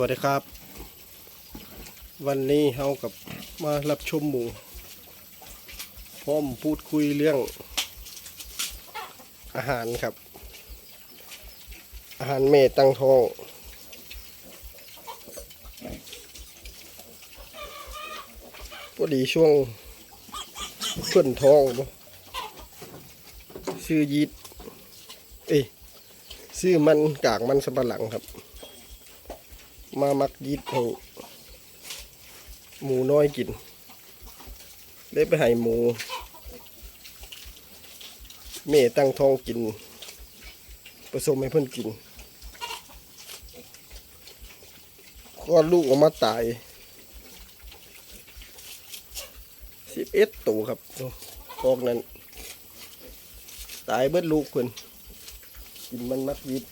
วัสดีครับ วันนี้เฮากับมารับชมหมูพร้อมพูดคุยเรื่องอาหารครับ อาหารเมตังทองพอดีช่วงเพื่อนทองบ่ซื้อยีดเอ้ซื้อมันกากมันสำปะหลังครับ มามักยีดให้หมูน้อยกินเลยไปให้หมู เม่ตั้งท้องกิน ผสมให้เพื่อนกินก็ลูกออกมาตายสิบเอ็ดตัวครับพอกนั้น ตายเบิดลูกเพื่อนกินมันมักยีด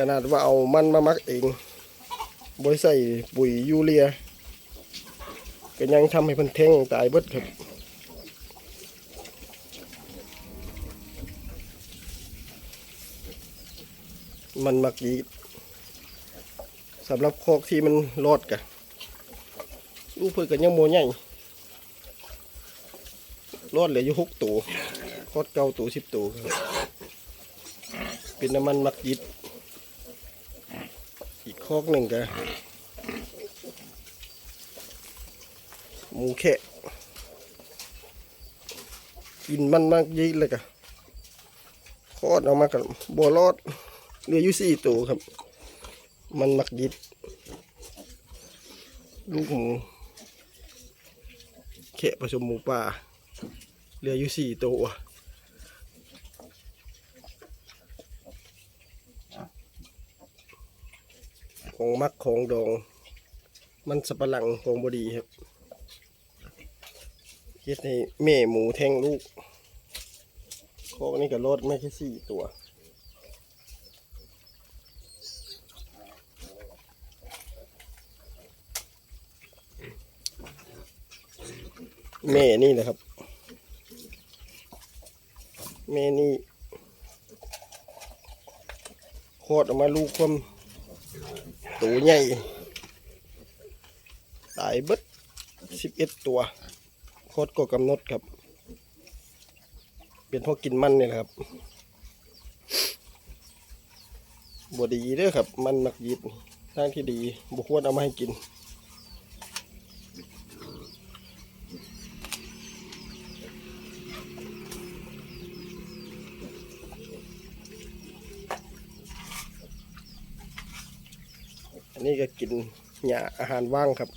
ขนาดว่าเอามันมามักเองบริใส่ปุ๋ยยูเรียก็ยังทำให้เพิ่นแทงตายเบิดครับมันมักยีสำหรับโคกที่มันรอดกะลูกเพิ่นก็ยังโมใหญ่รอดเหลืออยู่หกตัวคอดเก้าตัวสิบตัวเป็นน้ำมันมักยีอีก คอกหนึ่งก็หมูแคะกินมันมากยิ่งเลยกะคอดออกมากับบัวรอดเหลืออยู่สี่ตัวครับ มันมักยิด ลูกหมูแคะผสมหมูป่าเหลืออยู่สี่ตัว ของมักของดอง มันสับปะหลังของบดีครับเฮ็ดให้แม่หมูแทงลูกโคกนี่ก็รอดไม่แค่สี่ตัวแม่นี่นะครับแม่นี่โคตรออกมาลูกความ ตัวใหญ่ตายเบิดสิบเอ็ดตัวโคตรก็กำหนดครับ เป็นพวกกินมันเนี่ยแหละครับบดีเด้อครับ มันมักยิดทางที่ดีบุควรเอามาให้กิน อันนี้ก็กินหญ้าอาหารว่างครับ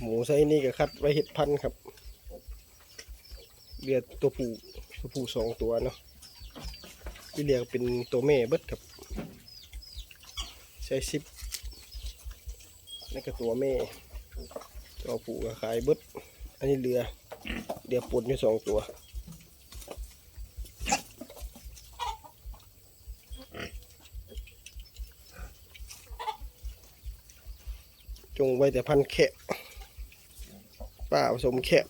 หมูไซส์นี้ก็คัดไว้เห็ดพันธุ์ครับเรียกตัวผู้ตัวผู้สองตัวเนาะที่เรียกเป็นตัวแม่เบิดครับใช้ซิปนี่ก็ตัวแม่ตัวผู้ก็ขายเบิดอันนี้เรือเรือปนอยู่สองตัวจงไว้แต่พันแคะ ป้าผสมแคะ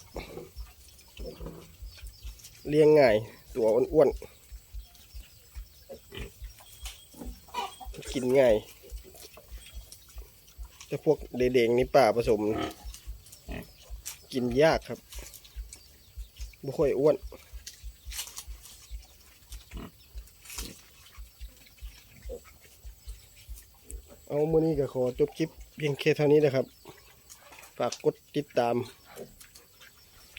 เลี้ยงง่าย ตัวอ้วนๆกินง่ายแต่พวกเด็กๆนี่ป้าผสม กินยากครับไม่ค่อยอ้วนเอามือนี้ก็ขอจบคลิปเพียงแค่เท่านี้นะครับ ฝากกดติดตาม